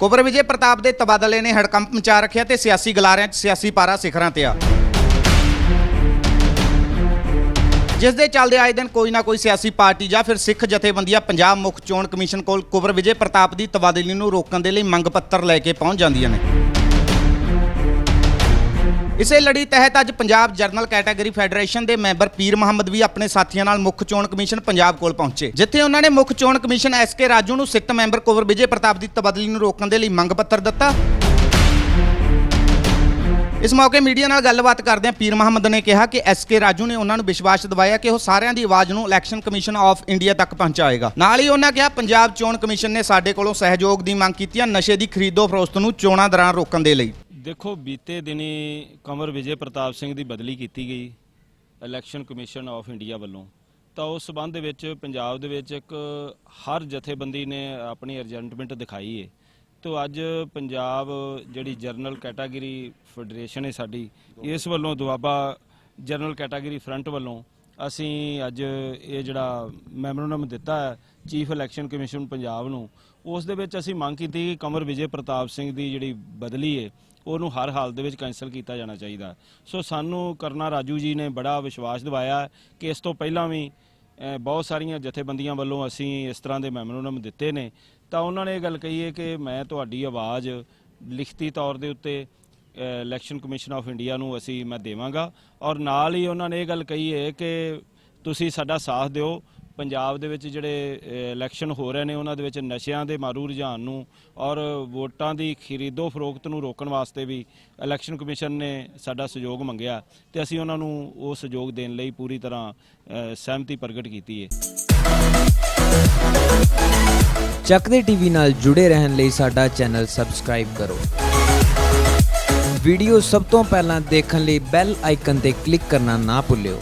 ਕੁਬਰ ਵਿਜੇ ਪ੍ਰਤਾਪ ਦੇ ਤਬਾਦਲੇ ਨੇ ਹੜਕੰਪ ਮਚਾ ਰੱਖਿਆ ਤੇ ਸਿਆਸੀ ਗਲਾਰਿਆਂ 'ਚ ਸਿਆਸੀ ਪਾਰਾ ਸਿਖਰਾਂ ਤੇ ਆ। ਜਿਸ ਦੇ ਚੱਲਦੇ ਆਏ ਦਿਨ ਕੋਈ ਨਾ ਕੋਈ ਸਿਆਸੀ ਪਾਰਟੀ ਜਾਂ ਫਿਰ ਸਿੱਖ ਜਥੇਬੰਦੀਆਂ ਪੰਜਾਬ ਮੁੱਖ ਚੋਣ ਕਮਿਸ਼ਨ ਕੋਲ ਕੁਬਰ ਵਿਜੇ ਪ੍ਰਤਾਪ ਦੀ ਤਬਾਦਲੀ ਨੂੰ ਰੋਕਣ ਦੇ ਲਈ ਮੰਗ ਪੱਤਰ ਲੈ ਕੇ ਪਹੁੰਚ ਜਾਂਦੀਆਂ ਨੇ। ਇਸੇ ਲੜੀ ਤਹਿਤ ਅੱਜ ਪੰਜਾਬ ਜਰਨਲ ਕੈਟਾਗਰੀ ਫੈਡਰੇਸ਼ਨ ਦੇ ਮੈਂਬਰ ਪੀਰ ਮੁਹੰਮਦ ਵੀ ਆਪਣੇ ਸਾਥੀਆਂ ਨਾਲ ਮੁੱਖ ਚੋਣ ਕਮਿਸ਼ਨ ਪੰਜਾਬ ਕੋਲ ਪਹੁੰਚੇ, ਜਿੱਥੇ ਉਹਨਾਂ ਨੇ ਮੁੱਖ ਚੋਣ ਕਮਿਸ਼ਨ ਐਸਕੇ ਰਾਜੂ ਨੂੰ ਸਿੱਖ ਮੈਂਬਰ ਕੁਵਰ ਵਿਜੇ ਪ੍ਰਤਾਪ ਦੀ ਤਬਦਲੀ ਨੂੰ ਰੋਕਣ ਦੇ ਲਈ ਮੰਗ ਪੱਤਰ ਦਿੱਤਾ। ਇਸ ਮੌਕੇ ਮੀਡੀਆ ਨਾਲ ਗੱਲਬਾਤ ਕਰਦਿਆਂ ਪੀਰ ਮੁਹੰਮਦ ਨੇ ਕਿਹਾ ਕਿ ਐਸਕੇ ਰਾਜੂ ਨੇ ਉਹਨਾਂ ਨੂੰ ਵਿਸ਼ਵਾਸ ਦਿਵਾਇਆ ਕਿ ਉਹ ਸਾਰਿਆਂ ਦੀ ਆਵਾਜ਼ ਨੂੰ ਇਲੈਕਸ਼ਨ ਕਮਿਸ਼ਨ ਆਫ ਇੰਡੀਆ ਤੱਕ ਪਹੁੰਚਾਏਗਾ। ਨਾਲ ਹੀ ਉਹਨਾਂ ਕਿਹਾ, ਪੰਜਾਬ ਚੋਣ ਕਮਿਸ਼ਨ ਨੇ ਸਾਡੇ ਕੋਲੋਂ ਸਹਿਯੋਗ ਦੀ ਮੰਗ ਕੀਤੀ ਹੈ ਨਸ਼ੇ ਦੀ ਖਰੀਦੋ ਫਰੋਖਤ ਨੂੰ ਚੋਣਾਂ ਦੌਰਾਨ ਰੋਕਣ ਦੇ ਲਈ। ਦੇਖੋ, ਬੀਤੇ ਦਿਨੀ ਕਮਰ ਵਿਜੇ ਪ੍ਰਤਾਪ ਸਿੰਘ ਦੀ ਬਦਲੀ ਕੀਤੀ ਗਈ, ਇਲੈਕਸ਼ਨ ਕਮਿਸ਼ਨ ਆਫ ਇੰਡੀਆ ਵੱਲੋਂ। ਤਾਂ ਉਸ ਸਬੰਧ ਦੇ ਵਿੱਚ ਪੰਜਾਬ ਦੇ ਵਿੱਚ ਇੱਕ ਹਰ ਜਥੇਬੰਦੀ ਨੇ ਆਪਣੀ ਅਰਜੈਂਟਮੈਂਟ ਦਿਖਾਈ ਹੈ ਤੋਂ ਅੱਜ ਪੰਜਾਬ ਜਿਹੜੀ ਜਰਨਲ ਕੈਟਾਗਰੀ ਫੈਡਰੇਸ਼ਨ ਹੈ ਸਾਡੀ, ਇਸ ਵੱਲੋਂ ਦੁਆਬਾ ਜਰਨਲ ਕੈਟਾਗਰੀ ਫਰੰਟ ਵੱਲੋਂ ਅਸੀਂ ਅੱਜ ਇਹ ਜਿਹੜਾ ਮੈਮੋਰੰਡਮ ਦਿੱਤਾ ਹੈ, ਚੀਫ ਇਲੈਕਸ਼ਨ ਕਮਿਸ਼ਨ ਪੰਜਾਬ ਨੂੰ, ਉਸ ਦੇ ਵਿੱਚ ਅਸੀਂ ਮੰਗ ਕੀਤੀ ਕਿ ਕਮਰ ਵਿਜੇ ਪ੍ਰਤਾਪ ਸਿੰਘ ਦੀ ਜਿਹੜੀ ਬਦਲੀ ਹੈ ਉਹਨੂੰ ਹਰ ਹਾਲ ਦੇ ਵਿੱਚ ਕੈਂਸਲ ਕੀਤਾ ਜਾਣਾ ਚਾਹੀਦਾ। ਸੋ ਸਾਨੂੰ ਕਰਨਾ ਰਾਜੂ ਜੀ ਨੇ ਬੜਾ ਵਿਸ਼ਵਾਸ ਦਿਵਾਇਆ ਕਿ ਇਸ ਤੋਂ ਪਹਿਲਾਂ ਵੀ ਬਹੁਤ ਸਾਰੀਆਂ ਜਥੇਬੰਦੀਆਂ ਵੱਲੋਂ ਅਸੀਂ ਇਸ ਤਰ੍ਹਾਂ ਦੇ ਮੈਮੋਰੰਡਮ ਦਿੱਤੇ ਨੇ। ਤਾਂ ਉਹਨਾਂ ਨੇ ਇਹ ਗੱਲ ਕਹੀ ਹੈ ਕਿ ਮੈਂ ਤੁਹਾਡੀ ਆਵਾਜ਼ ਲਿਖਤੀ ਤੌਰ ਦੇ ਉੱਤੇ ਇਲੈਕਸ਼ਨ ਕਮਿਸ਼ਨ ਆਫ ਇੰਡੀਆ ਨੂੰ ਅਸੀਂ, ਮੈਂ ਦੇਵਾਂਗਾ। ਔਰ ਨਾਲ ਹੀ ਉਹਨਾਂ ਨੇ ਇਹ ਗੱਲ ਕਹੀ ਹੈ ਕਿ ਤੁਸੀਂ ਸਾਡਾ ਸਾਥ ਦਿਓ ਪੰਜਾਬ ਦੇ ਵਿੱਚ ਜਿਹੜੇ ਇਲੈਕਸ਼ਨ ਹੋ ਰਹੇ ਨੇ, ਉਹਨਾਂ ਦੇ ਵਿੱਚ ਨਸ਼ਿਆਂ ਦੇ ਮਾਰੂ ਰੁਝਾਨ ਨੂੰ ਔਰ ਵੋਟਾਂ ਦੀ ਖਰੀਦੋ ਫਰੋਖਤ ਨੂੰ ਰੋਕਣ ਵਾਸਤੇ ਵੀ ਇਲੈਕਸ਼ਨ ਕਮਿਸ਼ਨ ਨੇ ਸਾਡਾ ਸਹਿਯੋਗ ਮੰਗਿਆ ਤੇ ਅਸੀਂ ਉਹਨਾਂ ਨੂੰ ਉਹ ਸਹਿਯੋਗ ਦੇਣ ਲਈ ਪੂਰੀ ਤਰ੍ਹਾਂ ਸਹਿਮਤੀ ਪ੍ਰਗਟ ਕੀਤੀ ਹੈ ਚੱਕਦੇ ਟੀਵੀ ਨਾਲ ਜੁੜੇ ਰਹਿਣ ਲਈ ਸਾਡਾ ਚੈਨਲ ਸਬਸਕ੍ਰਾਈਬ ਕਰੋ। ਵੀਡੀਓ ਸਭ ਤੋਂ ਪਹਿਲਾਂ ਦੇਖਣ ਲਈ ਬੈਲ ਆਈਕਨ ਤੇ ਕਲਿੱਕ ਕਰਨਾ ਨਾ ਭੁੱਲਿਓ।